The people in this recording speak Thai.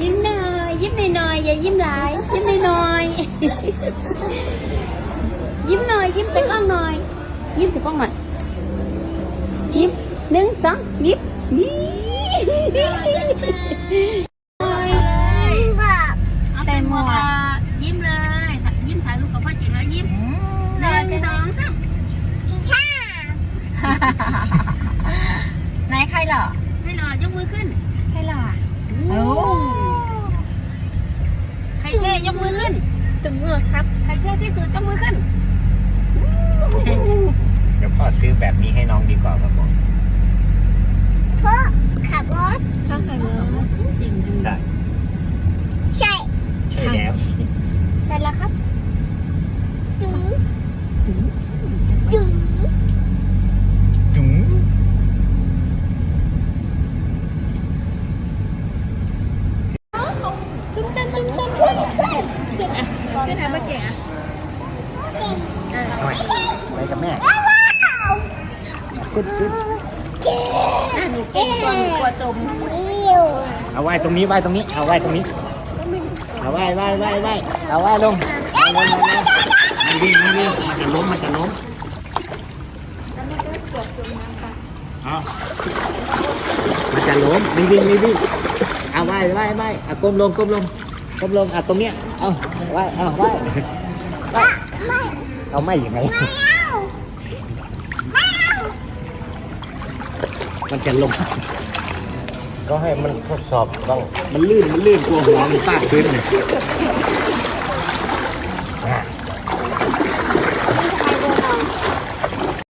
ยิ้มหน่อยยิ้มหน่อยๆอย่ายิ้มหลายยิ้มหน่อยๆยิ้มหน่อยยิ้มใส่กล้องหน่อยยิ้ม ใส่กล้องหน่อยยิ้มหนึ่งสองยิ้มยิ้มเอาใส่หมวกยิ้มเลยยิ้มถ่ายรูปกับพ่อจิ๋วแล้วยิ้มหนึ่งสองสามไหนใครเหรอให้รอยกมือขึ้นใครเหรอโอ้ใครเท่ยกมือขึ้น ตึงเหรอครับ ใครเท่ที่สุดยกมือขึ้น เดี๋ยวพ่อซื้อแบบนี้ให้น้องดีกว่าครับผม พ่อขับรถ ข้าวไข่เมือ จริงจัง ใช่ ใช่ ใช่แล้ว ใช่แล้วครับ จุ๋ม จุ๋ม จุ๋ม จุ๋ง ขึ้นขึ้นขึ้นขึ้นขึ้นขึ้น ขึ้นหาพ่อจิ๋วหน่อยไปกับแม่ขึ้นขึ้นเก๋อะหนูเก่งกว่าหนูกลัวจมเอาไว้ตรงนี้ไว้ตรงนี้ เอาไว้ตรงนี้ เอาไว้ไว้ไว้ไว้เอาไว้ลงเอาลงมาลงมันวิ่งมันวิ่งมันจะล้มมันจะล้มเอามันจะล้มไม่วิ่งไม่วิ่งเอาไว้ไว้ไว้เอาก้มลงก้มลง ก้มลงอะตรงเนี้ยเอาไว้เอาไว้ไว้ไม่เอาไม่ยังไงไม่เอาไม่เอามันจะลง ก็ให้มันทดสอบต้องมันลื่น มันลื่นกลัวหัวมันฟาดพื้นเลยไ